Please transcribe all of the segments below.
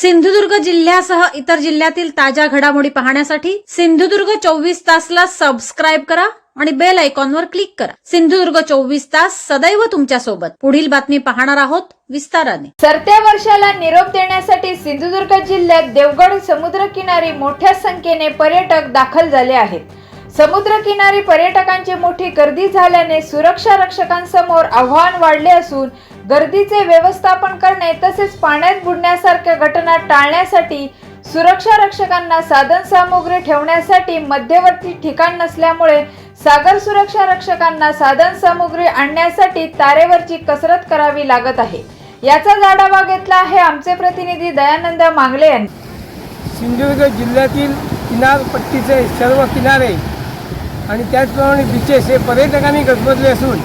सिंधुदुर्ग जिल्ह्यासह इतर जिल्ह्यातील ताज्या घडामोडी पाहण्यासाठी सिंधुदुर्ग चोवीस तासला सबस्क्राईब करा आणि बेल आयकॉनवर क्लिक करा. सिंधुदुर्ग चोवीस तास सदैव तुमच्यासोबत. पुढील बातमी पाहणार आहोत विस्ताराने. सरत्या वर्षाला निरोप देण्यासाठी सिंधुदुर्ग जिल्ह्यात देवगड समुद्रकिनारी मोठ्या संख्येने पर्यटक दाखल झाले आहेत. समुद्रकिनारी पर्यटकांची मोठी गर्दी झाल्याने सुरक्षा रक्षकांसमोर आव्हान वाढले असून गर्दीचे व्यवस्थापन करणे तसेच पाण्यात बुडण्यासारख्या घटना टाळण्यासाठी सुरक्षा रक्षकांना साधन सामुग्री ठेवण्यासाठी मध्यवर्ती ठिकाण नसल्यामुळे सागर सुरक्षा रक्षकांना साधन सामुग्री आणण्यासाठी तारेवरची कसरत करावी लागत आहे. याचा आढावा घेतला आहे आमचे प्रतिनिधी दयानंद मांगले यांनी. सिंधुदुर्ग जिल्ह्यातील किनारपट्टीचे सर्व किनारे आणि त्याचप्रमाणे बीचेस हे पर्यटकांनी गजबजले असून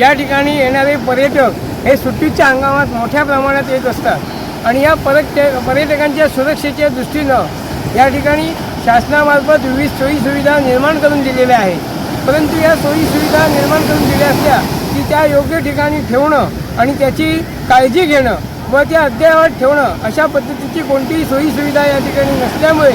या ठिकाणी येणारे पर्यटक हे सुट्टीच्या हंगामात मोठ्या प्रमाणात येत असतात. आणि या परत पर्यटकांच्या सुरक्षेच्या दृष्टीनं या ठिकाणी शासनामार्फत विविध सोयीसुविधा निर्माण करून दिलेल्या आहेत. परंतु या सोयीसुविधा निर्माण करून दिल्या असल्या की त्या योग्य ठिकाणी ठेवणं आणि त्याची काळजी घेणं व त्या अद्ययावत ठेवणं अशा पद्धतीची कोणतीही सोयीसुविधा या ठिकाणी नसल्यामुळे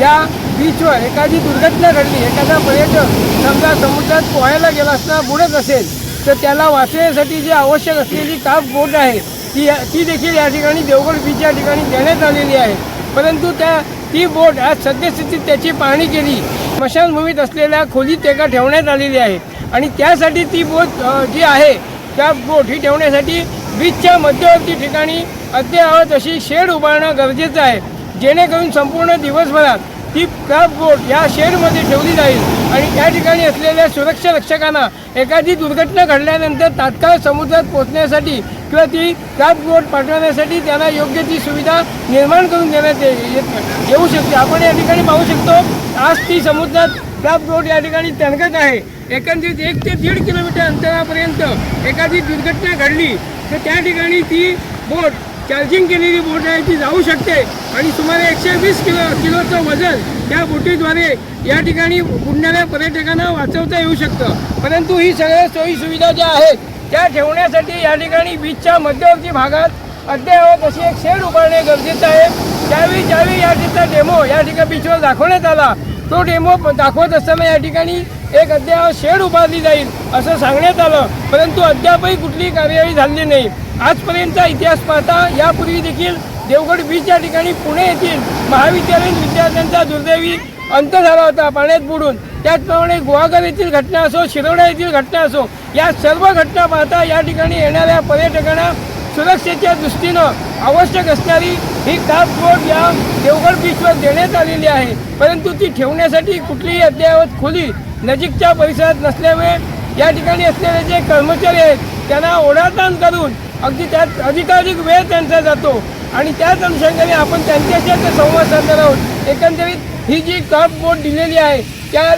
या बीचवर एखादी दुर्घटना घडली एखादा पर्यटक समजा समुद्रात पोहायला गेला असता बुडत असेल तर त्याला वाचण्यासाठी जी आवश्यक असलेली काफ बोट आहे ती ती देखील या ठिकाणी देवगड बीच या ठिकाणी देण्यात आलेली आहे. परंतु त्या ती बोट आज सद्यस्थितीत त्याची पाहणी केली. स्मशानभूमीत असलेल्या खोलीत एका ठेवण्यात आलेली आहे. आणि त्यासाठी ती बोट जी आहे त्या बोट ही ठेवण्यासाठी बीचच्या मध्यवर्ती ठिकाणी अद्ययावत अशी शेड उभारणं गरजेचं आहे. जेणेकरून संपूर्ण दिवसभरात ती क्राफ्ट बोट या शेडमध्ये ठेवली जाईल. आणि त्या ठिकाणी असलेल्या सुरक्षा रक्षकांना एखादी दुर्घटना घडल्यानंतर तात्काळ समुद्रात पोहोचण्यासाठी किंवा ती क्राफ्ट बोट पाठवण्यासाठी त्यांना योग्य ती सुविधा निर्माण करून देण्यात येत- येऊ शकते. आपण या ठिकाणी पाहू शकतो आज ती समुद्रात क्राफ्ट बोट या ठिकाणी तणकत आहे. एकंदरीत एक ते दीड किलोमीटर अंतरापर्यंत एखादी दुर्घटना घडली तर त्या ठिकाणी ती बोट चार्जिंग केलेली बोट आहे ती जाऊ शकते. आणि सुमारे एकशे वीस किलो किलोचं वजन त्या बोटीद्वारे या ठिकाणी बुडणाऱ्या पर्यटकांना वाचवता येऊ शकतं. परंतु ही सगळ्या सोयीसुविधा ज्या आहेत त्या ठेवण्यासाठी या ठिकाणी बीचच्या मध्यवर्ती भागात अद्ययावत अशी एक शेड उभारणे गरजेचं आहे. त्यावेळी ज्यावेळी या ठिकाणी डेमो या ठिकाणी बीचवर दाखवण्यात आला तो डेमो दाखवत असताना या ठिकाणी एक अद्ययावत शेड उभारली जाईल असं सांगण्यात आलं. परंतु अद्यापही कुठलीही कार्यवाही झाली नाही. आजपर्यंतचा इतिहास पाहता यापूर्वी देखील देवगड बीच या ठिकाणी पुणे येथील महाविद्यालयीन विद्यार्थ्यांचा दुर्दैवी अंत झाला होता पाण्यात बुडून. त्याचप्रमाणे गुहागर येथील घटना असो शिरोडा येथील घटना असो या सर्व घटना पाहता या ठिकाणी येणाऱ्या पर्यटकांना सुरक्षेच्या दृष्टीनं आवश्यक असणारी ही काप बोट या देवगड बीचवर देण्यात आलेली आहे. परंतु ती ठेवण्यासाठी कुठलीही अद्ययावत खोली नजीकच्या परिसरात नसल्यामुळे या ठिकाणी असलेले जे कर्मचारी आहेत त्यांना ओढाताण करून अगदी त्यात अधिकाधिक वेळ त्यांचा जातो. आणि त्याच अनुषंगाने आपण त्यांच्याशी आता संवाद साधणार आहोत. एकंदरीत ही जी कप बोट दिलेली आहे त्या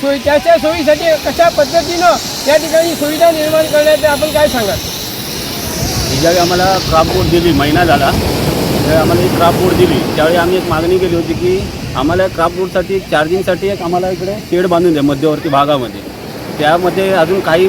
सोयी त्याच्या सोयीसाठी कशा पद्धतीनं या ठिकाणी सुविधा निर्माण करण्यात आपण काय सांगाल? ज्यावेळी आम्हाला क्राफ्ट बोर्ड दिली महिना झाला त्यावेळी आम्हाला एक क्राफ्ट बोर्ड दिली. त्यावेळी आम्ही एक मागणी केली होती की आम्हाला क्राफ्ट बोर्डसाठी चार्जिंगसाठी एक आम्हाला इकडे शेड बांधून द्या मध्यवर्ती भागामध्ये. त्यामध्ये अजून काही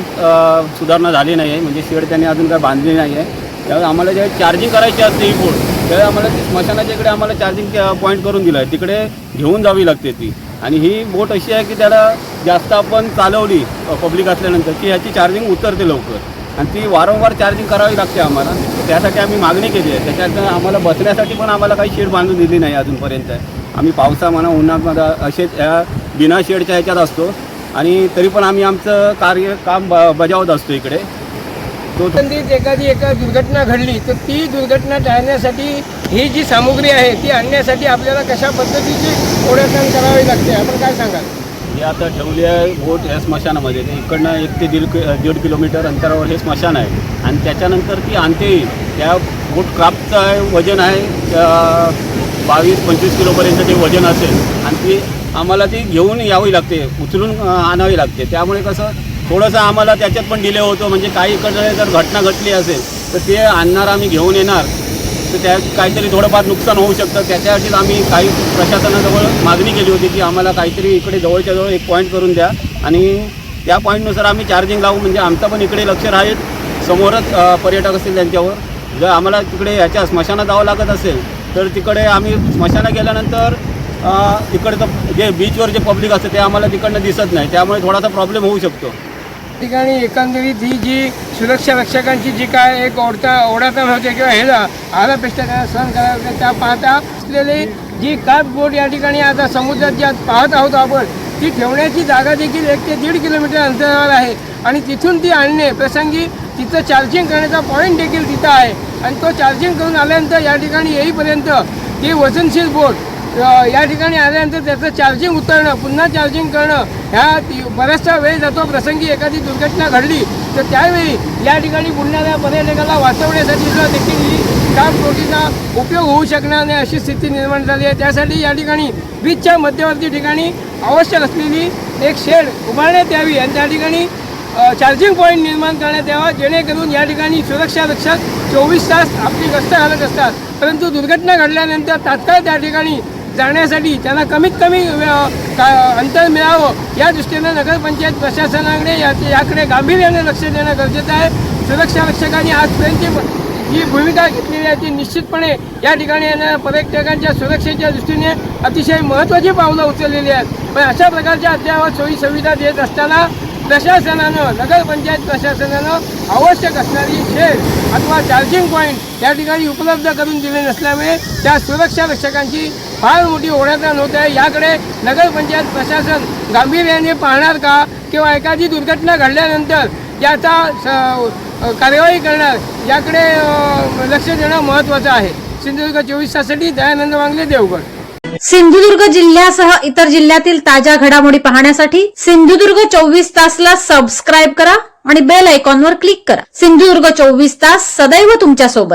सुधारणा झाली नाही आहे म्हणजे शेड त्यांनी अजून काही बांधली नाही आहे त्यावेळी आम्हाला ज्यावेळी चार्जिंग करायची असते ही बोर्ड त्यावेळी आम्हाला ती स्मशानाच्या इकडे आम्हाला चार्जिंग पॉईंट करून दिलं आहे तिकडे घेऊन जावी लागते ती. आणि ही बोट अशी आहे की त्याला जास्त आपण चालवली पब्लिक असल्यानंतर की ह्याची चार्जिंग उतरते लवकर. आणि ती वारंवार चार्जिंग करावी लागते आम्हाला. त्यासाठी आम्ही मागणी केली आहे. त्याच्यात आम्हाला बसण्यासाठी पण आम्हाला काही शेड बांधून दिली नाही अजूनपर्यंत. आम्ही पावसा म्हणा उन्हामध्ये असेच ह्या बिना शेडच्या ह्याच्यात असतो. आणि तरी पण आम्ही आमचं कार्य काम ब बजावत असतो इकडे. तो एखादी एका दुर्घटना घडली तर ती दुर्घटना टाळण्यासाठी ही जी सामुग्री आहे ती आणण्यासाठी आपल्याला कशा पद्धतीची ओढाताण करावी लागते? आपण काय सांगाल? हे आता ठेवली आहे बोट या स्मशानामध्ये. इकडनं एक ते दीड कि दीड किलोमीटर अंतरावर हे स्मशान आहे. आणि त्याच्यानंतर ती आणते येईल त्या बोट क्राफ्टचं वजन आहे बावीस पंचवीस किलोपर्यंत ते वजन असेल. आणि ती आम्हाला ती घेऊन यावी लागते उचलून आणावी लागते. त्यामुळे कसं थोडंसं आम्हाला त्याच्यात पण डिले होतो. म्हणजे काही इकडे जर घटना घडली असेल तर ते आणणार आम्ही घेऊन येणार. तर त्यात काहीतरी थोडंफार नुकसान होऊ शकतं. त्याच्यासाठीच आम्ही काही प्रशासनाजवळ मागणी केली होती की आम्हाला काहीतरी इकडे जवळच्या जवळ एक पॉईंट करून द्या. आणि त्या पॉईंटनुसार आम्ही चार्जिंग लावू. म्हणजे आमचं पण इकडे लक्ष राहील. समोरच पर्यटक असतील त्यांच्यावर. जर आम्हाला तिकडे ह्याच्या स्मशानात जावं लागत असेल तर तिकडे आम्ही स्मशानात गेल्यानंतर तिकडचं इकडचं जे बीचवर जे पब्लिक असतं ते आम्हाला तिकडनं दिसत नाही. त्यामुळे थोडासा प्रॉब्लेम होऊ शकतो. ठिकाणी एकंदरीत ही जी सुरक्षा रक्षकांची जी काय एक ओढता ओढाताण होते किंवा हे आरापेष्टा त्यांना सहन करायला त्या पाहता असलेली जी काप बोट या ठिकाणी आता समुद्रात ज्या पाहत आहोत आपण ती ठेवण्याची जागा देखील एक ते दीड किलोमीटर अंतरावर आहे. आणि तिथून ती आणणे प्रसंगी तिथं चार्जिंग करण्याचा पॉईंट देखील तिथं आहे. आणि तो चार्जिंग करून आल्यानंतर या ठिकाणी येईपर्यंत ती वजनशील बोट या ठिकाणी आल्यानंतर त्याचं चार्जिंग उतरणं पुन्हा चार्जिंग करणं ह्या बऱ्याचशा बराचसा वेळ जातो प्रसंगी एखादी दुर्घटना घडली तर त्यावेळी या ठिकाणी बुडणाऱ्या पर्यटकाला वाचवण्यासाठी सुद्धा देखील ही काम बोटीचा उपयोग होऊ शकणार नाही अशी स्थिती निर्माण झाली आहे. त्यासाठी या ठिकाणी बीचच्या मध्यवर्ती ठिकाणी आवश्यक असलेली एक शेड उभारण्यात यावी आणि त्या ठिकाणी चार्जिंग पॉईंट निर्माण करण्यात यावा जेणेकरून या ठिकाणी सुरक्षा रक्षक चोवीस तास आपली गस्त घालत असतात. परंतु दुर्घटना घडल्यानंतर तात्काळ त्या ठिकाणी जाण्यासाठी त्यांना कमीत कमी का- अंतर मिळावं. या दृष्टीनं नगरपंचायत प्रशासनाकडे या याकडे गांभीर्याने लक्ष देणं गरजेचं आहे. सुरक्षा रक्षकांनी आजपर्यंतची जी भूमिका घेतलेली आहे. ती निश्चितपणे या ठिकाणी येणाऱ्या पर्यटकांच्या सुरक्षेच्या दृष्टीने अतिशय महत्त्वाची पावलं उचललेली आहेत. पण अशा प्रकारच्या अद्ययावत सोयी सुविधा देत असताना प्रशासनानं नगरपंचायत प्रशासनानं आवश्यक असणारी शेड अथवा चार्जिंग पॉईंट या ठिकाणी उपलब्ध करून दिले नसल्यामुळे त्या सुरक्षा रक्षकांची फार मोठी ओढाताण होत आहे. याकडे नगरपंचायत प्रशासन गांभीर्याने पाहणार का? किंवा एखादी दुर्घटना घडल्यानंतर याचा कार्यवाही करणार याकडे लक्ष देणं महत्त्वाचं आहे. सिंधुदुर्ग चोवीस ताससाठी दयानंद वांगले देवगड. सिंधुदुर्ग जिल्ह्यासह इतर जिल्ह्यातील ताज्या घडामोडी पाहण्यासाठी सिंधुदुर्ग चोवीस तासला सबस्क्राईब करा आणि बेल आयकॉनवर क्लिक करा. सिंधुदुर्ग चोवीस तास सदैव तुमच्यासोबत